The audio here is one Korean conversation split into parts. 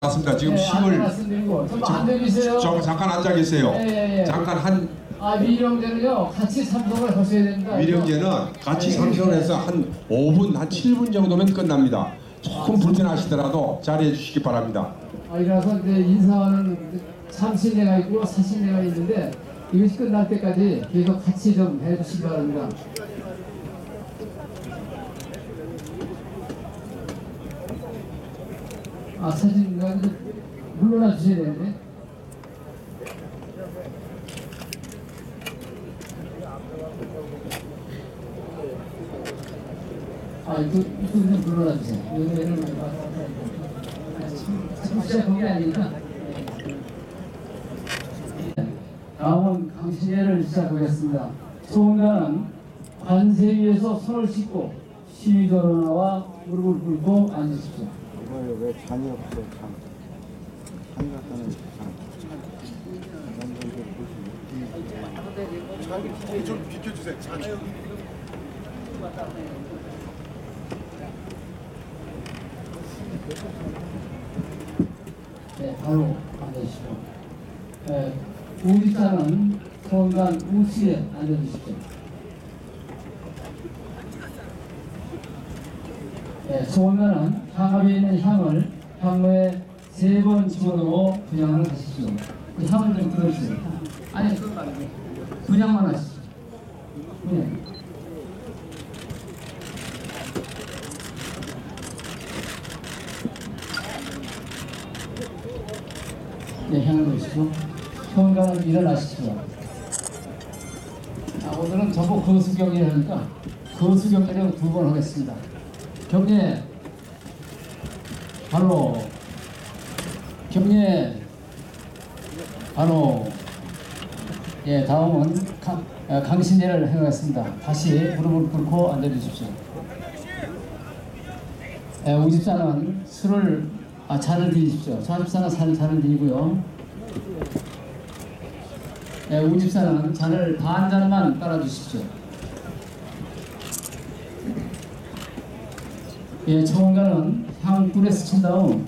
맞습니다. 지금 네, 안내 심을 말씀드리고 좀 잠깐 앉아 계세요. 예, 예, 예. 잠깐 한 아 미령제는요 같이 참석을 하셔야 됩니다. 위령제는 같이 상승을 해서 한 5분, 한 7분 정도면 끝납니다. 조금 불편하시더라도 자리해 주시기 바랍니다. 아 이라서 이제 인사하는 참신례가 있고 사신례가 있는데 이것이 끝날 때까지 계속 같이 좀 해주시기 바랍니다. 아 사진 물러나 주셔야 되는데. 아 이거 이거 좀 물러나 주세요. 여기는 그게 아니라 다음은 강신예를 시작하겠습니다. 소원가는 관세 위에서 손을 씻고 시위대로 나와 무릎을 꿇고 앉으십시오. 이거요 왜 잔이 없어 잔. 잔 갖다는 잔. 네, 바로 앉으시고 네, 우지자는 소원관 우측에 앉아주십시오. 네, 소원관은 향압에 있는 향을 향로에 세 번 집어넣어 분양을 하십시오. 그 향을 좀 들어주세요. 아니, 분양만 하시죠. 분양. 네, 향을 보시고 소원관은 일어나시죠. 자, 오늘은 전부 거수 경례를 하니까 거수 경례를 두번 하겠습니다. 경례 바로 경례 바로 예 다음은 강, 아, 강신례를 해가겠습니다. 다시 무릎을 꿇고 앉아주십시오. 예, 우집사는 술을 아 잔을 드리십시오. 좌집사는 잔을 잔을 드리고요. 예, 우집사는 잔을 반 잔만 따라 주십시오. 예, 청원가는 향 불에 스친 다음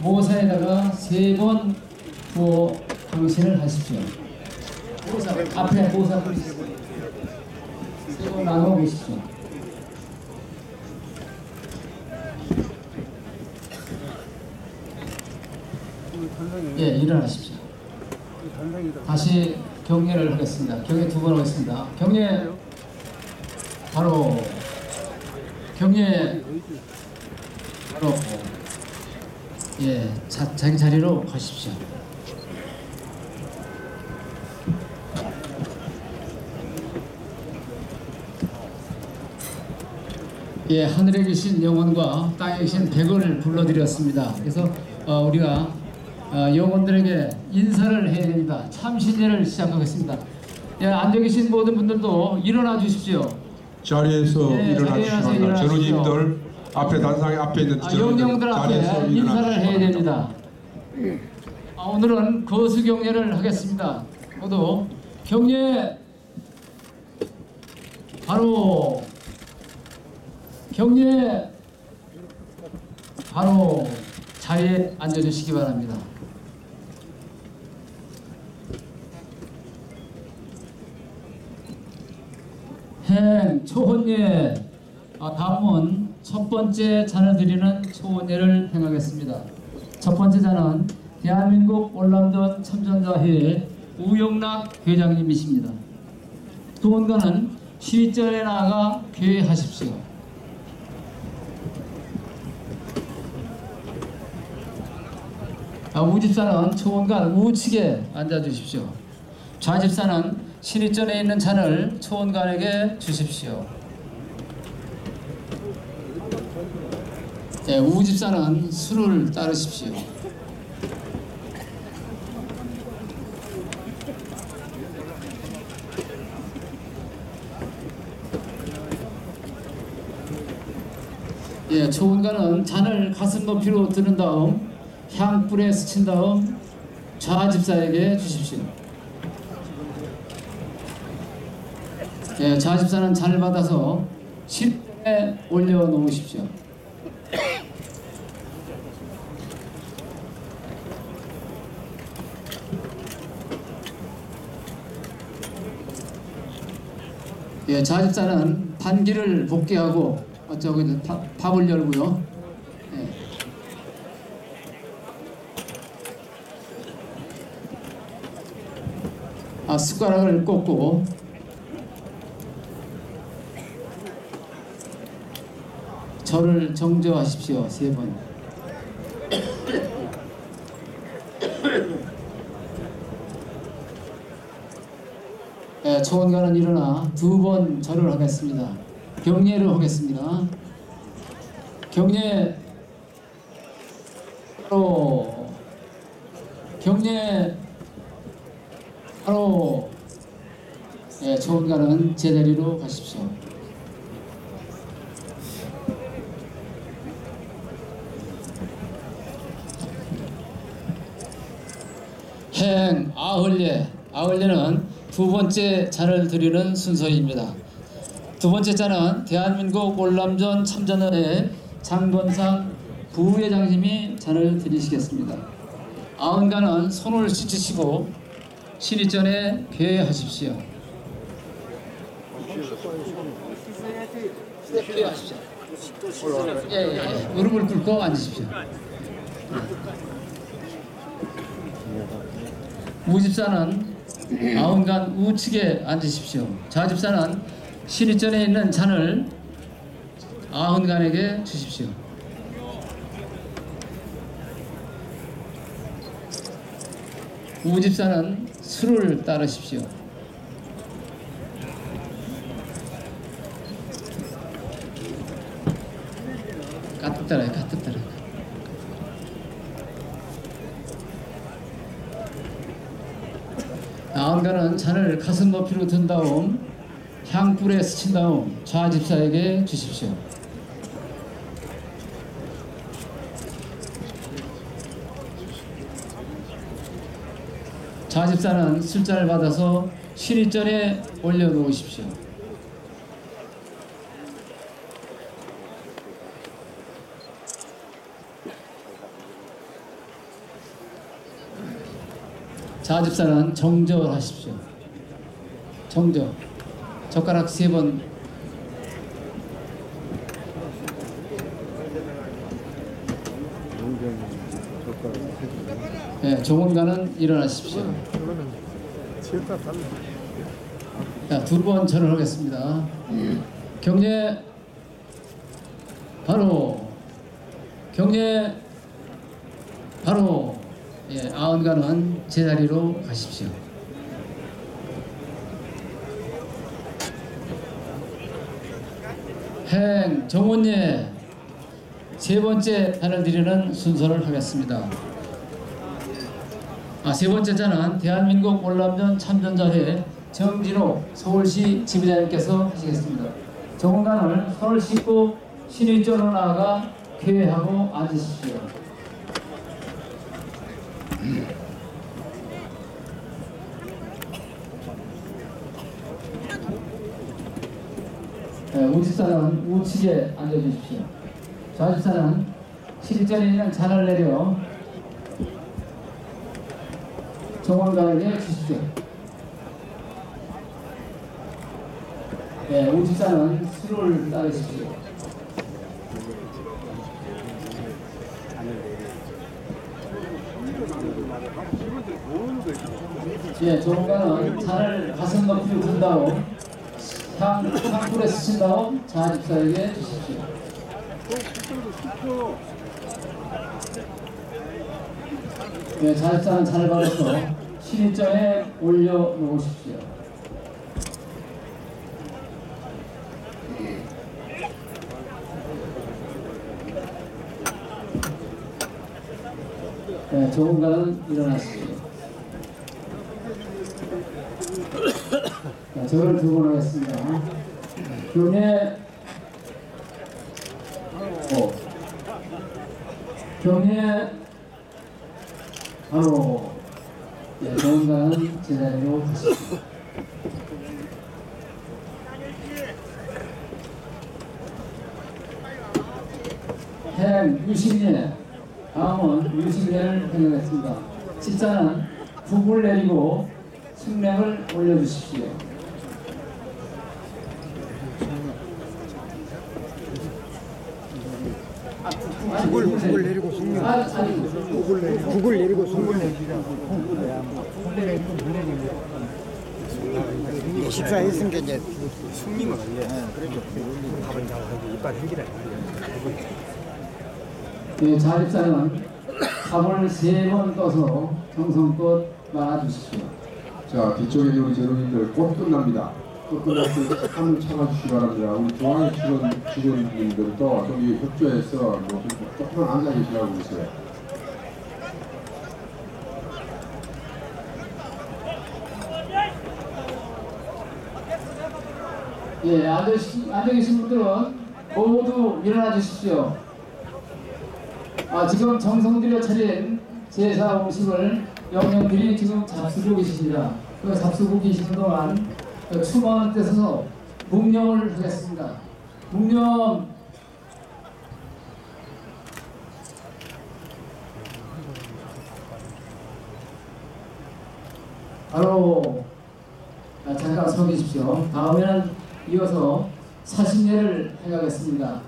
모사에다가 세 번 부어 당신을 하십시오. 모사 앞에 모사 세번 나눠 보십시오. 예, 일어나십시오. 다시 경례를 하겠습니다. 경례 두 번 하겠습니다. 경례 바로 경례 바로 예 자, 자기 자리로 가십시오. 예 하늘에 계신 영혼과 땅에 계신 백을 불러드렸습니다. 그래서 어, 우리가 어, 영혼들에게 인사를 해야 됩니다. 참신제를 시작하겠습니다. 예, 앉아 계신 모든 분들도 일어나 주십시오. 자리에서 네, 일어나. 일어나십시오. 전우님들 앞에 단상에 앞에 있는 아, 영령들 앞에 인사를 해야. 됩니다. 아, 오늘은 거수 경례를 하겠습니다. 모두 경례 바로 경례 바로 자리에 앉아주시기 바랍니다. 행 초혼예 아, 다음은 첫 번째 잔을 드리는 초혼예를 행하겠습니다. 첫 번째 잔은 대한민국 월남전 참전자회의 우영락 회장님이십니다. 두번가는 시위전에 나아가 괴하십시오. 아, 우집사는 초원관 우측에 앉아주십시오. 좌집사는 신입전에 있는 잔을 초원관에게 주십시오. 네, 우집사는 술을 따르십시오. 예, 초원관은 잔을 가슴 높이로 드는 다음 향불에 스친 다음 좌집사에게 주십시오. 예, 자 집사 는 잘 받아서 10에 올려놓으십시오. 예, 자집사는 반기를 복귀하고 어쩌고 이제 밥을 열고요. 예. 아, 숟가락을 꽂고 저를 정죄하십시오 세 번. 예, 초원가는 일어나 두 번 절을 하겠습니다. 경례를 하겠습니다. 경례 바로 경례 바로 예, 초원가는 제자리로 가십시오. 행 아흘례 아흘례는 두 번째 잔을 드리는 순서입니다. 두 번째 잔은 대한민국 월남전 참전의 장건상 부회장님이 잔을 드리시겠습니다. 아흔가는 손을 씻으시고 신입전에. 괴하십시오. 예, 예, 예. 무릎을 꿇고 앉으십시오. 우집사는 아흔간 우측에 앉으십시오. 좌집사는 신입전에 있는 잔을 아흔간에게 주십시오. 우집사는 술을 따르십시오. 가뜩 따라요, 나은가는 잔을 가슴 높이로 든 다음 향불에 스친 다음 좌집사에게 주십시오. 좌집사는 술잔을 받아서 신입전에 올려놓으십시오. 좌집사는 정절하십시오. 정절. 젓가락 세 번. 예, 일어나십시오. 그러면 치였다 달라 자, 두번 절을 하겠습니다. 경례 바로 경례 바로 예, 아흔가는 제자리로 가십시오. 행 정원예 세 번째 단을 드리는 순서를 하겠습니다. 아, 세 번째 자는 대한민국 월남전 참전자회 정진호 서울시 지부장님께서 하시겠습니다. 정원관을 손을 씻고 신일전으로 나아가 쾌하고 앉으십시오. 네, 우집사는 우측에 앉아주십시오. 신일전에 있는 잔을 내려 정원가에게 주십시오. 네, 우집사는 술을 따르십시오. 예, 정원가는 잔을 가슴 높이로 든 다음 향, 향불에 스친 다음 좌집사에게 주십시오. 네, 자립사는 잘 받아서 신입전에 올려놓으십시오. 네, 조금가는 일어나십시오. 자, 저를 두번 하겠습니다. 경례 오. 경례 바로 예, 정가는 제자리로 가십시오. 행 유신예 다음은 유신예를 행하겠습니다. 십자는 북을 내리고 생명을 올려주십시오. 국을 국을 내리고 성령 국을 아, 내리고. 국을 내리고 성령 내리고 십사 했은 게 이제 숙님을 원래 그래도 밥을 잘 하고 이빨 헹기라. 예, 자립사는 밥을 세 번 떠서 정성껏 말아주십시오. 자 뒤쪽에 있는 우리 제로님들 곧 끝납니다. 곧 끝났을 때 한번 참아주시기 바랍니다. 우리 중앙에 직원 직원님들도 저기 협조해서 뭐 조금만 앉아 계시라고 그러세요. 예, 앉아, 앉아 계신 분들은 모두 일어나 주십시오. 아, 지금 정성 들여 차린 제사 음식을 영령들이 지금 잡수고 계십니다. 그 잡수고 계시는 동안 그 추모하는 데 서서 묵념을 하겠습니다. 묵념 바로 아, 잠깐 서 계십시오. 다음에는 이어서 사신례를 해가겠습니다.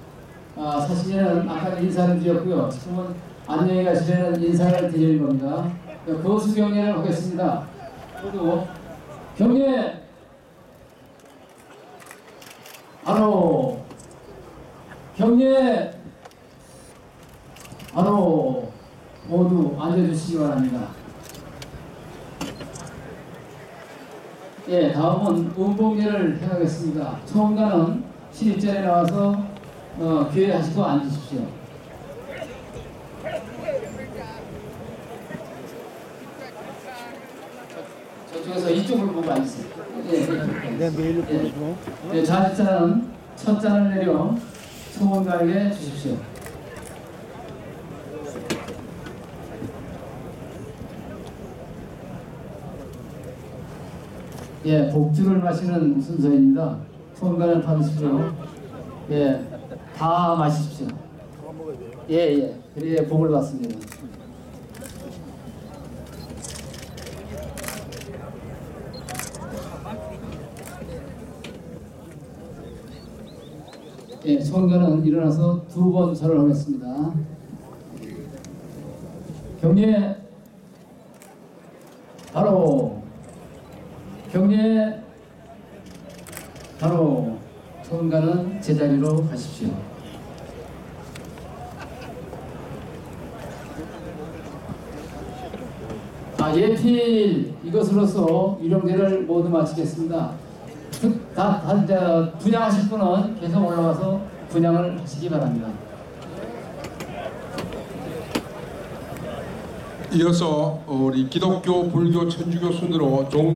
아, 사신례는 아까 인사를 드렸고요. 지금은 안녕히 가시려는 인사를 드리는 겁니다. 네, 거수 경례를 하겠습니다. 모두 경례 바로 경례 바로 모두 앉아주시기 바랍니다. 예, 다음은 음봉례를 행하겠습니다. 처음가는 신입자에 나와서 어, 기회하시고 앉으십시오. 저쪽에서 이쪽을 보고 앉으세요. 예, 예. 내 메일을 보내주고 예, 자식자는 첫 잔을 내려 소원가에게 주십시오. 예, 복주를 마시는 순서입니다. 소원가를 받으십시오. 예, 다 마십시오. 예, 예. 그래야 복을 받습니다. 예, 소원가는 일어나서 두 번 절을 하겠습니다. 경례 바로 경례 바로 소원가는 제자리로 가십시오. 아, 예필 이것으로서 유령제를 모두 마치겠습니다. 그, 다, 다, 이제 분양하실 분은 계속 올라와서 분양을 하시기 바랍니다. 이어서 우리 기독교, 불교, 천주교 순으로 종